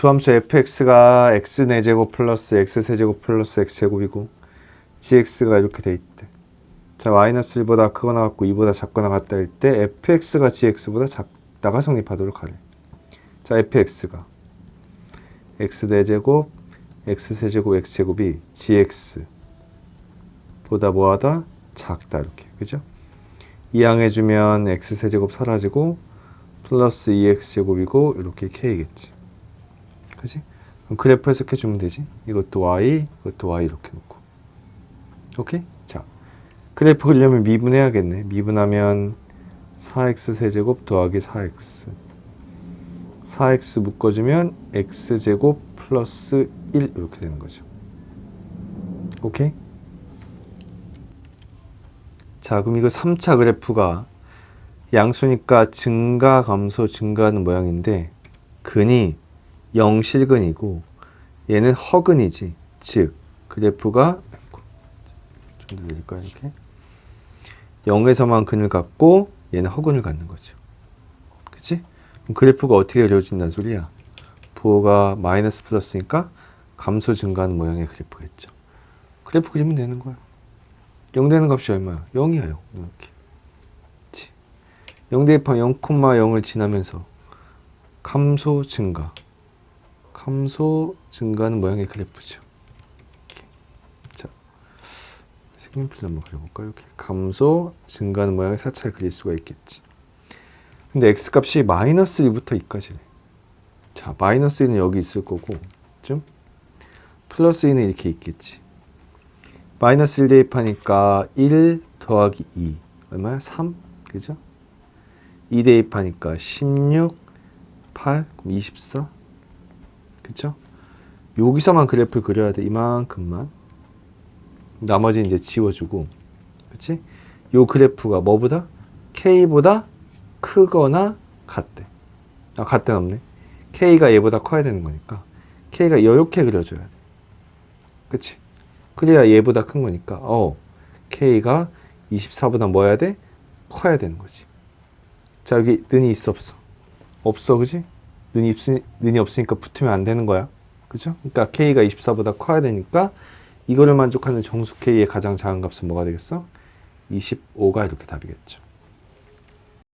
두 함수 fx가 x 4제곱 플러스 x 세제곱 플러스 x제곱이고 gx가 이렇게 돼 있대. 자, 마이너스 1보다 크거나 같고 2보다 작거나 같다 할 때 fx가 gx보다 작다가 성립하도록 하래. 자, fx가 x 4제곱 x 세제곱 x제곱이 gx 보다 뭐하다? 작다 이렇게. 그죠? 이항해 주면 x 세제곱 사라지고 플러스 2x제곱이고 이렇게 k겠지. 그럼 그래프 해석해 주면 되지. 이것도 y, 이것도 y 이렇게 놓고. 오케이? 자, 그래프 그리려면 미분해야겠네. 미분하면 4x 세제곱 더하기 4x. 4x 묶어주면 x제곱 플러스 1 이렇게 되는 거죠. 오케이? 자, 그럼 이거 3차 그래프가 양수니까 증가, 감소, 증가하는 모양인데 근이 영실근이고 얘는 허근이지. 즉 그래프가 좀 더 내릴까요 이렇게 0에서만 근을 갖고 얘는 허근을 갖는 거죠. 그치? 그럼 그래프가 어떻게 그려진다는 소리야? 부호가 마이너스 플러스니까 감소 증가하는 모양의 그래프겠죠. 그래프 그리면 되는 거야. 0 되는 값이 얼마야? 0이야 0 이렇게. 그치? 0 대입하면 0,0을 지나면서 감소 증가 감소 증가하는 모양의 그래프죠. 색연필로 한번 그려볼까요? 이렇게 감소 증가하는 모양의 사차를 그릴 수가 있겠지. 근데 x 값이 마이너스 1부터 2까지네. 자, 마이너스 1은 여기 있을 거고, 좀 플러스 2는 이렇게 있겠지. 마이너스 1 대입하니까 1 더하기 2 얼마야? 3 그죠? 2 대입하니까 16 8 그럼 24 그쵸? 여기서만 그래프를 그려야 돼 이만큼만 나머지 이제 지워주고 그치? 요 그래프가 뭐보다? K보다 크거나 같대 아 같대는 없네 K가 얘보다 커야 되는 거니까 K가 이렇게 그려줘야 돼 그치? 그래야 얘보다 큰 거니까 어 K가 24보다 뭐 해야 돼? 커야 되는 거지 자 여기 는이 있어 없어? 없어 그지? 는이, 없으, 는이 없으니까 붙으면 안 되는 거야 그죠? 그러니까 K가 24보다 커야 되니까 이거를 만족하는 정수 K의 가장 작은 값은 뭐가 되겠어? 25가 이렇게 답이겠죠